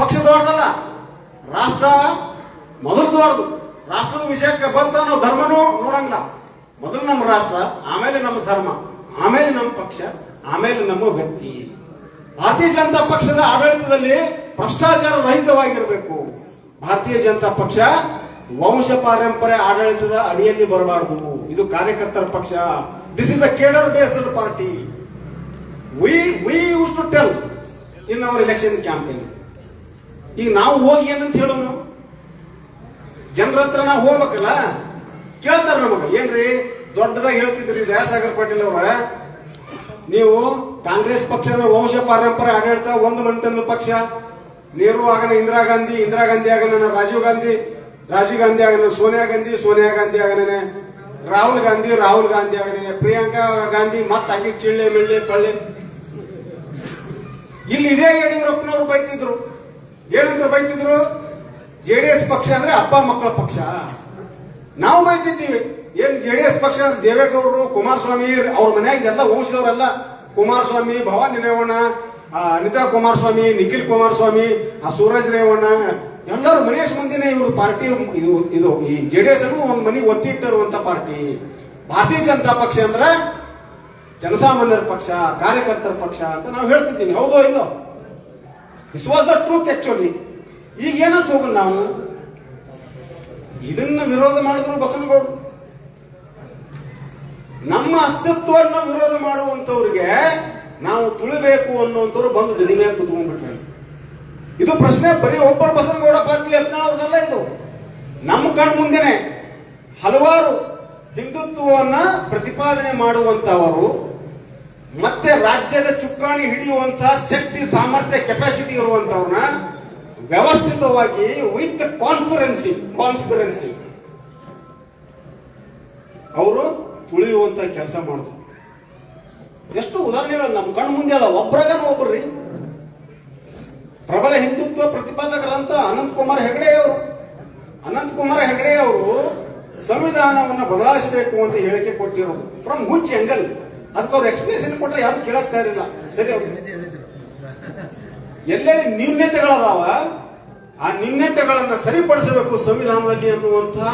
ಪಕ್ಷ ದೊಡ್ಡದಲ್ಲ ರಾಷ್ಟ್ರ ಮೊದಲು ದೊಡ್ಡದು ರಾಷ್ಟ್ರದ ವಿಷಯಕ್ಕೆ ಬಂತ ನಾವು ಧರ್ಮನೂ ನೋಡಂಗಿಲ್ಲ. ಮೊದಲು ನಮ್ಮ ರಾಷ್ಟ್ರ, ಆಮೇಲೆ ನಮ್ಮ ಧರ್ಮ, ಆಮೇಲೆ ನಮ್ಮ ಪಕ್ಷ, ಆಮೇಲೆ ನಮ್ಮ ವ್ಯಕ್ತಿ. ಭಾರತೀಯ ಜನತಾ ಪಕ್ಷದ ಆಡಳಿತದಲ್ಲಿ ಭ್ರಷ್ಟಾಚಾರ ರಹಿತವಾಗಿರಬೇಕು. ಭಾರತೀಯ ಜನತಾ ಪಕ್ಷ ವಂಶ ಪಾರಂಪರ್ಯ ಆಡಳಿತದ ಅಡಿಯಲ್ಲಿ ಬರಬಾರದು. ಇದು ಕಾರ್ಯಕರ್ತರ ಪಕ್ಷ. This is a cadre based party we we use to tell in our election campaign ಈಗ ನಾವು ಹೋಗಿ ಏನಂತ ಹೇಳೋನು ಜನರ ಹತ್ರ ನಾವು ಹೋಗ್ಬೇಕಲ್ಲ? ಕೇಳ್ತಾರ ನಮಗ, ಏನ್ರಿ? ದೊಡ್ಡದಾಗಿ ಹೇಳ್ತಿದ್ರಿ ದಯಾಸಾಗರ್ ಪಾಟೀಲ್ ಅವ್ರ, ನೀವು ಕಾಂಗ್ರೆಸ್ ಪಕ್ಷದ ವಂಶ ಪರಂಪರೆ ಆಡಳಿತ, ಒಂದು ಮಂಟನದ ಪಕ್ಷ, ನೆಹರು ಆಗನ ಇಂದಿರಾ ಗಾಂಧಿ ಇಂದಿರಾ ಗಾಂಧಿ ಆಗನ ರಾಜೀವ್ ಗಾಂಧಿ ರಾಜೀವ್ ಗಾಂಧಿ ಆಗನ ಸೋನಿಯಾ ಗಾಂಧಿ ಸೋನಿಯಾ ಗಾಂಧಿ ಆಗನೇ ರಾಹುಲ್ ಗಾಂಧಿ ರಾಹುಲ್ ಗಾಂಧಿ ಆಗನೇ ಪ್ರಿಯಾಂಕಾ ಗಾಂಧಿ, ಮತ್ತ ಆಗಿ ಚಿಳ್ಳೆ, ಮಿಳ್ಳೆ, ಪಳ್ಳೆ. ಇಲ್ಲಿ ಇದೇ ಯಡಿಯೂರಪ್ಪನವ್ರು ಬೈತಿದ್ರು. ಏನಂತ ಬೈತಿದ್ರು? ಜೆ ಡಿ ಎಸ್ ಪಕ್ಷ ಅಂದ್ರೆ ಅಪ್ಪ ಮಕ್ಕಳ ಪಕ್ಷ. ನಾವು ಬೈತಿದ್ದೀವಿ. ಏನ್ ಎಸ್ ಪಕ್ಷ ದೇವೇಗೌಡರು, ಕುಮಾರಸ್ವಾಮಿ, ಅವ್ರ ಮನೆಯಾಗ ಎಲ್ಲ ವಂಶದವರೆಲ್ಲ ಕುಮಾರಸ್ವಾಮಿ, ಭವಾನಿ ರೇವಣ್ಣ ಅನಿತಾ ಕುಮಾರಸ್ವಾಮಿ, ನಿಖಿಲ್ ಕುಮಾರಸ್ವಾಮಿ, ಆ, ಸೂರಜ್ ರೇವಣ್ಣ, ಎಲ್ಲರೂ ಮನೇಶ್ ಮಂದಿನೇ ಇವರು ಪಾರ್ಟಿ ಇದು ಇದು, ಈ ಜೆ ಡಿ ಎಸ್ ಅನ್ನು ಒಂದು ಮನಿ ಒತ್ತಿಟ್ಟಿರುವಂತ ಪಾರ್ಟಿ. ಭಾರತೀಯ ಜನತಾ ಪಕ್ಷ ಅಂದ್ರೆ ಜನಸಾಮಾನ್ಯರ ಪಕ್ಷ, ಕಾರ್ಯಕರ್ತರ ಪಕ್ಷ ಅಂತ ನಾವು ಹೇಳ್ತಿದ್ದೀವಿ. ಹೌದೋ ಇಲ್ಲೋ? This was the truth actually ಈಗ ಏನಂತ ಹೋಗೋಣ ನಾವು? ಇದನ್ನ ವಿರೋಧ ಮಾಡಿದ್ರು ಬಸವನಗೌಡರು. ನಮ್ಮ ಅಸ್ತಿತ್ವವನ್ನು ವಿರೋಧ ಮಾಡುವಂತವ್ರಿಗೆ ನಾವು ತುಳಿಬೇಕು ಅನ್ನುವಂಥವ್ರು ಬಂದು ಮೇಲೆ ಕುತ್ಕೊಂಡ್ಬಿಟ್ರೆ. ಇದು ಪ್ರಶ್ನೆ ಬರೀ ಒಬ್ಬರು ಬಸವನಗೌಡ ಪಾಟೀಲ್ ಯತ್ನಾಳವ್ರದಲ್ಲ ಇದು. ನಮ್ಮ ಕಣ್ ಮುಂದೆನೆ ಹಲವಾರು ಹಿಂದುತ್ವವನ್ನ ಪ್ರತಿಪಾದನೆ ಮಾಡುವಂತವರು ಮತ್ತೆ ರಾಜ್ಯದ ಚುಕ್ಕಾಣಿ ಹಿಡಿಯುವಂತಹ ಶಕ್ತಿ, ಸಾಮರ್ಥ್ಯ ಕೆಪಾಸಿಟಿ ಇರುವಂತವ್ರನ್ನ ವ್ಯವಸ್ಥಿತವಾಗಿ ವಿತ್ ಕಾನ್ಫರೆನ್ಸಿ ಕಾನ್ಸ್ಪಿರೆನ್ಸಿ ಅವರು ತುಳಿಯುವಂತ ಕೆಲಸ ಮಾಡಿದ್ರು ಎಷ್ಟು ಉದಾಹರಣೆಗಳು ನಮ್ಮ ಕಣ್ಣು ಮುಂದೆ ಅಲ್ಲ ಒಬ್ಬರಾಗ ಒಬ್ಬರ್ರಿ ಪ್ರಬಲ ಹಿಂದುತ್ವ ಪ್ರತಿಪಾದಕರಂತ ಅನಂತ್ ಕುಮಾರ್ ಹೆಗಡೆ ಅವರು. ಅನಂತ್ ಕುಮಾರ್ ಹೆಗಡೆ ಅವರು ಸಂವಿಧಾನವನ್ನು ಬದಲಾಯಿಸಬೇಕು ಅಂತ ಹೇಳಿಕೆ ಕೊಟ್ಟಿರೋದು. ಫ್ರಮ್ ಹುಚ್ ಎಂಗಲ್ ಅದಕ್ಕೆ ಅವ್ರು ಎಕ್ಸ್ಪ್ಲೇಷನ್ ಕೊಟ್ರೆ ಯಾರು ಕೇಳಕ್ ತಯಾರಿಲ್ಲ ಸರಿ ಅವ್ರು ಎಲ್ಲೆಲ್ಲಿ ನ್ಯೂನ್ಯತೆಗಳದಾವ ಆ ನ್ಯೂನ್ಯತೆಗಳನ್ನ ಸರಿಪಡಿಸಬೇಕು ಸಂವಿಧಾನದಲ್ಲಿ ಅನ್ನುವಂತಹ